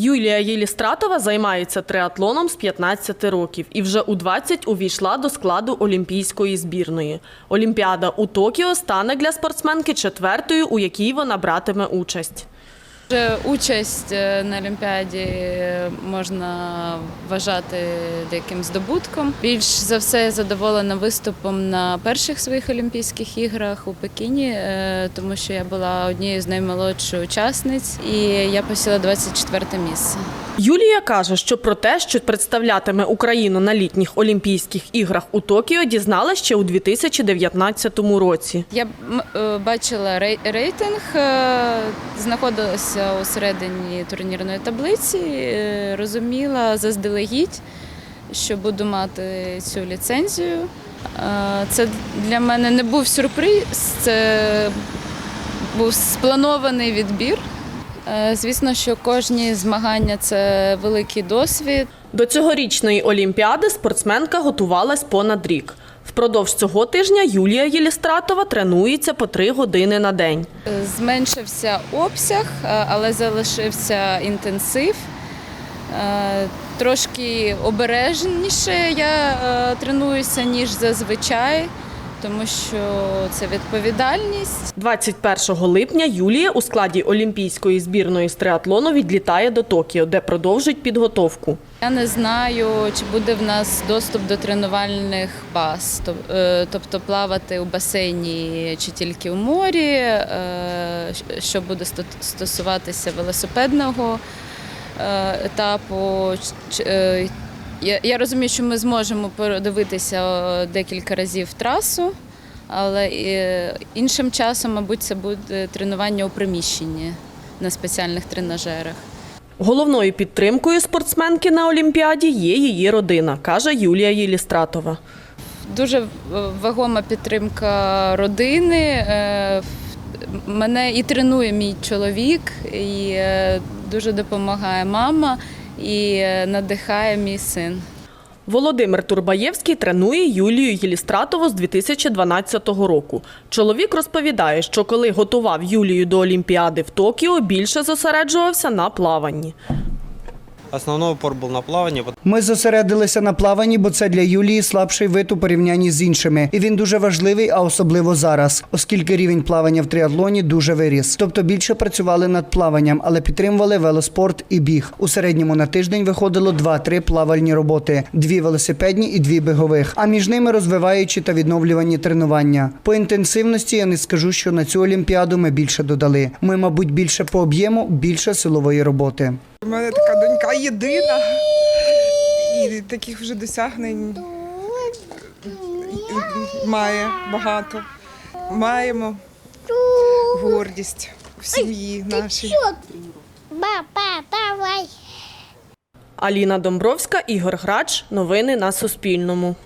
Юлія Єлістратова займається триатлоном з 15 років і вже у 20 увійшла до складу олімпійської збірної. Олімпіада у Токіо стане для спортсменки четвертою, у якій вона братиме участь. Участь е, на Олімпіаді можна вважати деяким здобутком. Більш за все задоволена виступом на перших своїх Олімпійських іграх у Пекіні, е, тому що я була однією з наймолодших учасниць і я посіла 24 місце. Юлія каже, що про те, що представлятиме Україну на літніх Олімпійських іграх у Токіо, дізналася ще у 2019 році. Я е, бачила рей- рейтинг, е, знаходилася у середині турнірної таблиці, е, розуміла заздалегідь, що буду мати цю ліцензію. Це для мене не був сюрприз, це був спланований відбір. Е, Звісно, що кожні змагання це великий досвід. До цьогорічної Олімпіади спортсменка готувалась понад рік. Впродовж цього тижня Юлія Єлістратова тренується по три години на день. Зменшився обсяг, е, але залишився інтенсив. Е, Трошки обережніше я е, тренуюся, ніж зазвичай, тому що це відповідальність. 21 липня Юлія у складі Олімпійської збірної з триатлону відлітає до Токіо, де продовжить підготовку. Я не знаю, чи буде в нас доступ до тренувальних баз, е, тобто плавати у басейні чи тільки у морі, е, що буде стосуватися велосипедного е, етапу. Я я розумію, що ми зможемо подивитися декілька разів трасу, але е, іншим часом, мабуть, це буде тренування у приміщенні на спеціальних тренажерах. Головною підтримкою спортсменки на Олімпіаді є її родина, каже Юлія Єлістратова. Дуже вагома підтримка родини. Е, Мене і тренує мій чоловік, і е, дуже допомагає мама, і е, надихає мій син. Володимир Турбаєвський тренує Юлію Єлістратову з 2012 року. Чоловік розповідає, що коли готував Юлію до Олімпіади в Токіо, більше зосереджувався на плаванні. Основной упор был на плавание, Ми зосередилися на плаванні, бо це для Юлії слабший вид у порівнянні з іншими, і він дуже важливий, а особливо зараз, оскільки рівень плавання в триатлоні дуже виріс. Тобто більше працювали над плаванням, але підтримували велоспорт і біг. У середньому на тиждень виходило 2-3 плавальні роботи, дві велосипедні і дві бігових. А між ними розвиваючі та відновлювані тренування. По інтенсивності я не скажу, що на цю олімпіаду ми більше додали. Ми, мабуть, більше по об'єму, більше силової роботи. У мене така донька єдина, і таких вже досягнень має багато. Маємо гордість в сім'ї нашій. Папа, давай. Аліна Домбровська, Ігор Грач. Новини на Суспільному.